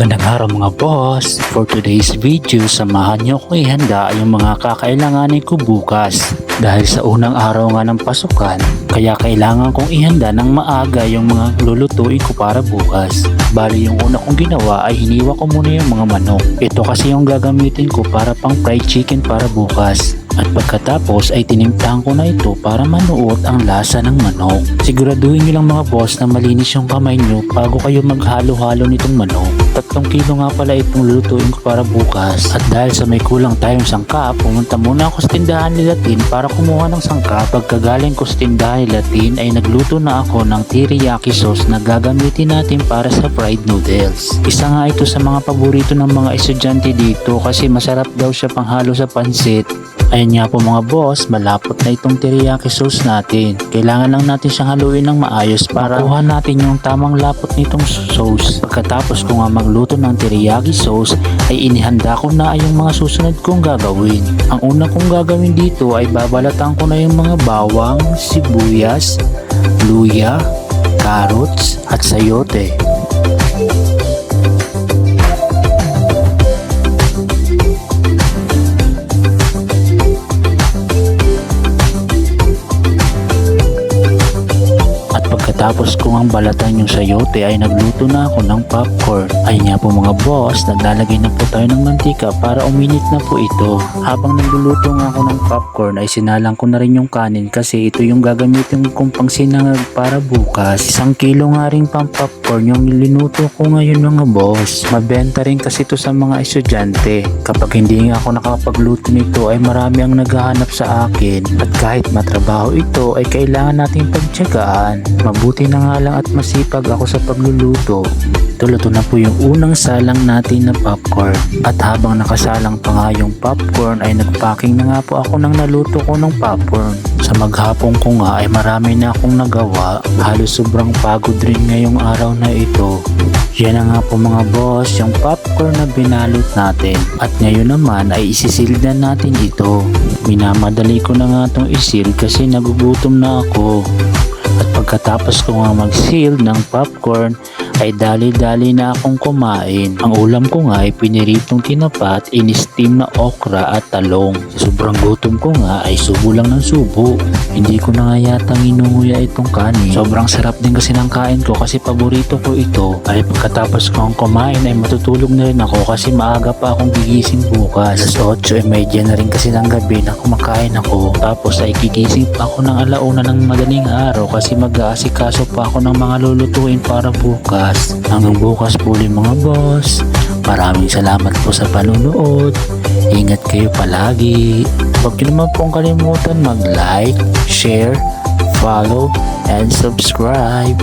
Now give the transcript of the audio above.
Magandang araw mga boss! For today's video, samahan niyo ko ihanda yung mga kakailanganin ko bukas. Dahil sa unang araw nga ng pasukan, kaya kailangan kong ihanda ng maaga yung mga lulutuin ko para bukas. Bali yung una kong ginawa ay hiniwa ko muna yung mga manok. Ito kasi yung gagamitin ko para pang fried chicken para bukas. At pagkatapos ay tinimplahan ko na ito para manuot ang lasa ng manok. Siguraduhin nyo lang mga boss na malinis yung kamay nyo bago kayo maghalo-halo nitong manok. Tatlong kilo nga pala itong lulutuin ko para bukas. At dahil sa may kulang tayong sangkap, pumunta muna ako sa tindahan ni Latin para kumuha ng sangkap. Pagkagaling ko sa tindahan ni Latin ay nagluto na ako ng teriyaki sauce na gagamitin natin para sa fried noodles. Isa nga ito sa mga paborito ng mga estudyante dito kasi masarap daw siya panghalo sa pansit Ayan nga po mga boss, malapot na itong teriyaki sauce natin. Kailangan lang natin siyang haluin ng maayos para kuha natin yung tamang lapot nitong sauce. Pagkatapos ko nga magluto ng teriyaki sauce, ay inihanda ko na yung mga susunod kong gagawin. Ang una kong gagawin dito ay babalatan ko na yung mga bawang, sibuyas, luya, carrots, at sayote. At pagkatapos kong ang balatan yung sayote ay nagluto na ako ng popcorn. Ay nga po mga boss, naglalagay na po tayo ng mantika para uminit na po ito. Habang nagluluto nga ako ng popcorn ay sinalang ko na rin yung kanin kasi ito yung gagamitin kong pangsinangag para bukas. Isang kilo nga rin pang popcorn yung linuto ko ngayon mga boss. Mabenta rin kasi ito sa mga estudyante. Kapag hindi nga ako nakapagluto nito ay marami ang naghahanap sa akin. At kahit matrabaho ito ay kailangan nating pagtyagaan. Mabuti na nga lang at masipag ako sa pagluluto. Tuluto na po yung unang salang natin na popcorn. At habang nakasalang pa nga yung popcorn ay nagpacking na nga po ako ng naluto ko ng popcorn. Sa maghapon ko nga ay marami na akong nagawa. Halos sobrang pagod rin ngayong araw na ito. Yan na nga po mga boss, yung popcorn na binalot natin. At ngayon naman ay isisil na natin ito. Minamadali ko na nga itong isil kasi nagugutom na ako. At pagkatapos ko nga mag-seal ng popcorn ay dali-dali na akong kumain. Ang ulam ko nga ay piniritong tinapa at in-steam na okra at talong. Sa sobrang gutom ko nga ay subo lang ng subo. Hindi ko na nga yata inunguya itong kanin. Sobrang sarap din kasi ng kain ko kasi paborito ko ito. Ay pagkatapos ko ang kumain ay matutulog na rin ako kasi maaga pa akong gigising bukas. Alas 8 ay medya na rin kasi ng gabi na kumakain ako. Tapos ay gigising pa ako ng alauna ng madaling araw kasi mag-aasikaso pa ako ng mga lulutuin para bukas. Hanggang bukas po ulit mga boss. Maraming salamat po sa panunood. Ingat kayo palagi. Huwag niyo naman pong kalimutan mag-like, share, follow, and subscribe.